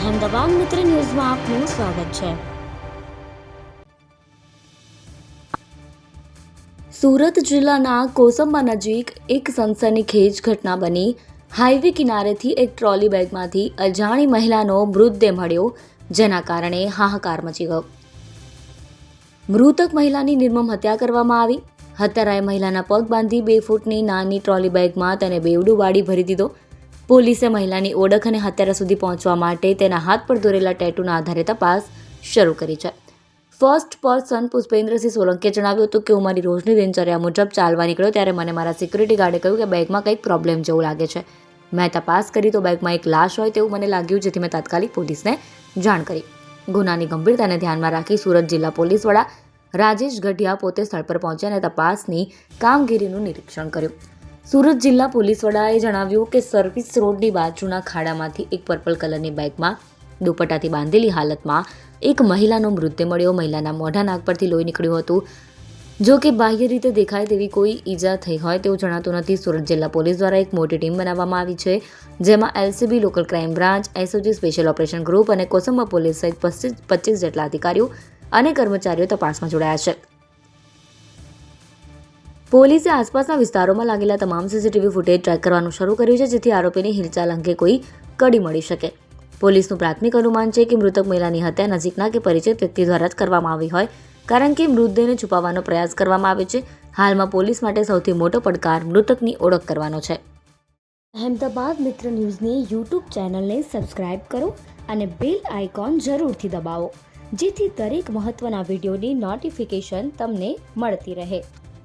અહેમદાબાદ મિત્ર ન્યૂઝમાં આપનું સ્વાગત છે. સુરત જિલ્લાના કોસંબા નજીક એક સનસનીખેજ ઘટના બની. હાઈવે કિનારેથી એક ટ્રોલી બેગમાંથી અજાણી મહિલાનો મૃતદેહ મળ્યો, જેના કારણે હાહાકાર મચી ગયો. મૃતક મહિલાની નિર્મમ હત્યા કરવામાં આવી. હત્યારાએ મહિલાના પગ બાંધી બે ફૂટની નાની ટ્રોલી બેગમાં તેને બેવડું વાળી ભરી દીધો. પોલીસે મહિલાની ઓળખ અને હત્યારા સુધી પહોંચવા માટે તેના હાથ પર દોરેલા ટેટુના આધારે તપાસ શરૂ કરી છે. ફર્સ્ટ પર્સન પુષ્પેન્દ્રસિંહ સોલંકીએ જણાવ્યું હતું કે, હું મારી રોજની દિનચર્યા મુજબ ચાલવા નીકળ્યો ત્યારે મને મારા સિક્યુરિટી ગાર્ડે કહ્યું કે, બેગમાં કંઈક પ્રોબ્લેમ જેવું લાગે છે. મેં તપાસ કરી તો બેગમાં એક લાશ હોય તેવું મને લાગ્યું, જેથી મેં તાત્કાલિક પોલીસને જાણ કરી. ગુનાની ગંભીરતાને ધ્યાનમાં રાખી સુરત જિલ્લા પોલીસ વડા રાજેશ ગઢિયા પોતે સ્થળ પર પહોંચ્યા અને તપાસની કામગીરીનું નિરીક્ષણ કર્યું. સુરત જિલ્લા પોલીસ વડાએ જણાવ્યું કે સર્વિસ રોડની બાજુના ખાડામાંથી એક પર્પલ કલરની બેગમાં દુપટ્ટાથી બાંધેલી હાલતમાં એક મહિલાનો મૃતદેહ મળ્યો. મહિલાના મોઢા નાક પરથી લોહી નીકળ્યું હતું. જો કે બાહ્ય રીતે દેખાય તેવી કોઈ ઈજા થઈ હોય તેવું જણાતું નથી. સુરત જિલ્લા પોલીસ દ્વારા એક મોટી ટીમ બનાવવામાં આવી છે, જેમાં LCB local crime branch, SOG special operation group અને કોસંબા પોલીસ સહિત પચીસ જેટલા અધિકારીઓ અને કર્મચારીઓ તપાસમાં જોડાયા છે. પોલીસે આસપાસના વિસ્તારોમાં લાગેલા તમામ સીસીટીવી ફૂટેજ ટ્રેક કરવાનું શરૂ કર્યું છે, જેથી આરોપીની હિલચાલ અંગે કોઈ કડી મળી શકે. પોલીસનું પ્રાથમિક અનુમાન છે કે મૃતક મહિલાની હત્યા નજીકના કે પરિચિત વ્યક્તિ દ્વારા જ કરવામાં આવી હોય, કારણ કે મૃતદેહને છુપાવવાનો પ્રયાસ કરવામાં આવે છે. હાલમાં પોલીસ માટે સૌથી મોટો પડકાર મૃતકની ઓળખ કરવાનો છે. અહેમદાબાદ મિત્ર ન્યૂઝની યુટ્યુબ ચેનલને સબસ્ક્રાઇબ કરો અને બેલ આઇકોન જરૂરથી દબાવો, જેથી દરેક મહત્ત્વના વિડીયોની નોટિફિકેશન તમને મળતી રહે.